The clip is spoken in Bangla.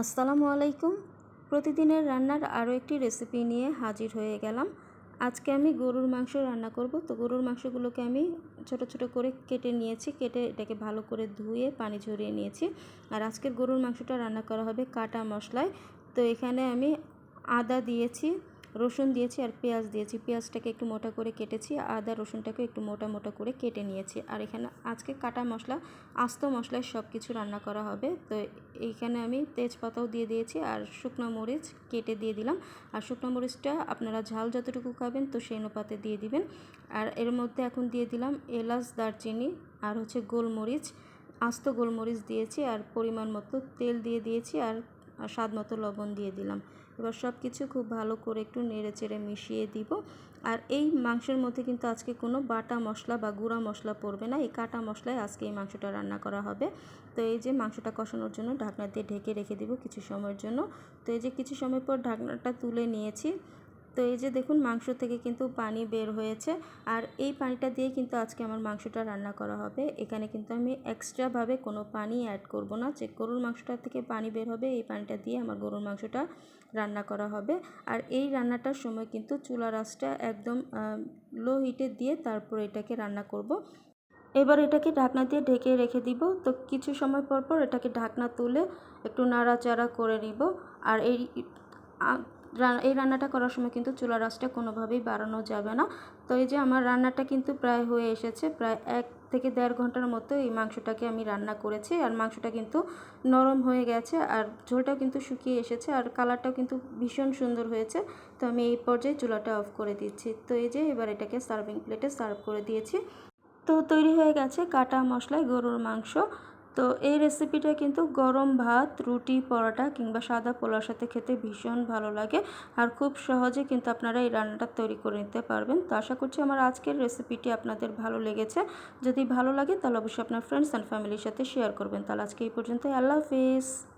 আসসালামু আলাইকুম। প্রতিদিনের রান্নার আরও একটি রেসিপি নিয়ে হাজির হয়ে গেলাম। আজকে আমি গরুর মাংস রান্না করব। তো গরুর মাংসগুলোকে আমি ছোট ছোট করে কেটে নিয়েছি। কেটে এটাকে ভালো করে ধুয়ে পানি ঝরিয়ে নিয়েছি। আর আজকের গরুর মাংসটা রান্না করা হবে কাটা মশলায়। তো এখানে আমি আদা দিয়েছি রসুন দিয়েছি আর পেঁয়াজ দিয়েছি। পেঁয়াজটাকে একটু মোটা করে কেটেছি, আদা রসুনটাকে একটু মোটা মোটা করে কেটে নিয়েছি। আর এখানে আজকে কাটা মশলা, আস্ত মশলায় সব কিছু রান্না করা হবে। তো এইখানে আমি তেজপাতাও দিয়ে দিয়েছি আর শুকনো মরিচ কেটে দিয়ে দিলাম। আর শুকনো মরিচটা আপনারা ঝাল যতটুকু খাবেন তো সেই অনুপাতে দিয়ে দিবেন। আর এর মধ্যে এখন দিয়ে দিলাম এলাচ, দারচিনি আর হচ্ছে গোলমরিচ। আস্ত গোলমরিচ দিয়েছি আর পরিমাণ মতো তেল দিয়ে দিয়েছি আর স্বাদ মতো লবণ দিয়ে দিলাম। এবার সব কিছু খুব ভালো করে একটু নেড়ে চেড়ে মিশিয়ে দিব। আর এই মাংসের মধ্যে কিন্তু আজকে কোনো বাটা মশলা বা গুঁড়া মশলা পড়বে না। এই কাটা মশলায় আজকে এই মাংসটা রান্না করা হবে। তো এই যে মাংসটা কষানোর জন্য ঢাকনা দিয়ে ঢেকে রেখে দিব কিছু সময়ের জন্য। তো এই যে কিছু সময় পর ঢাকনাটা তুলে নিয়েছি। তো এই যে দেখুন, মাংস থেকে কিন্তু পানি বের হয়েছে। আর এই পানিটা দিয়ে কিন্তু আজকে আমার মাংসটা রান্না করা হবে। এখানে কিন্তু আমি এক্সট্রাভাবে কোনো পানি অ্যাড করব না। যে গরুর মাংসটা থেকে পানি বের হবে, এই পানিটা দিয়ে আমার গরুর মাংসটা রান্না করা হবে। আর এই রান্নাটার সময় কিন্তু চুলা রাসটা একদম লো হিটে দিয়ে তারপর এটাকে রান্না করব। এবার এটাকে ঢাকনা দিয়ে ঢেকে রেখে দিব। তো কিছু সময় পর পর এটাকে ঢাকনা তুলে একটু নাড়াচাড়া করে নিব। আর এই এই রান্নাটা করার সময় কিন্তু চুলা রাসটা কোনোভাবেই বাড়ানো যাবে না। তো এই যে আমার রান্নাটা কিন্তু প্রায় হয়ে এসেছে, প্রায় এক থেকে দেড় ঘণ্টার মতো এই মাংসটাকে আমি রান্না করেছি। আর মাংসটা কিন্তু নরম হয়ে গেছে আর ঝোলটাও কিন্তু শুকিয়ে এসেছে আর কালারটাও কিন্তু ভীষণ সুন্দর হয়েছে। তো আমি এই পর্যায়ে চুলাটা অফ করে দিচ্ছি। তো এই যে এবার এটাকে সার্ভিং প্লেটে সার্ভ করে দিয়েছি। তো তৈরি হয়ে গেছে কাটা মশলায় গরুর মাংস। তো এই রেসিপিটা কিন্তু গরম ভাত, রুটি, পরোটা কিংবা সাদা পোলার সাথে খেতে ভীষণ ভালো লাগে। আর খুব সহজে কিন্তু আপনারা এই রান্নাটা তৈরি করে নিতে পারবেন। তো আশা করছি আমার আজকের রেসিপিটি আপনাদের ভালো লেগেছে। যদি ভালো লাগে তাহলে অবশ্যই আপনার ফ্রেন্ডস অ্যান্ড ফ্যামিলির সাথে শেয়ার করবেন। তাহলে আজকে এই পর্যন্ত আল্লাহ হাফিজ।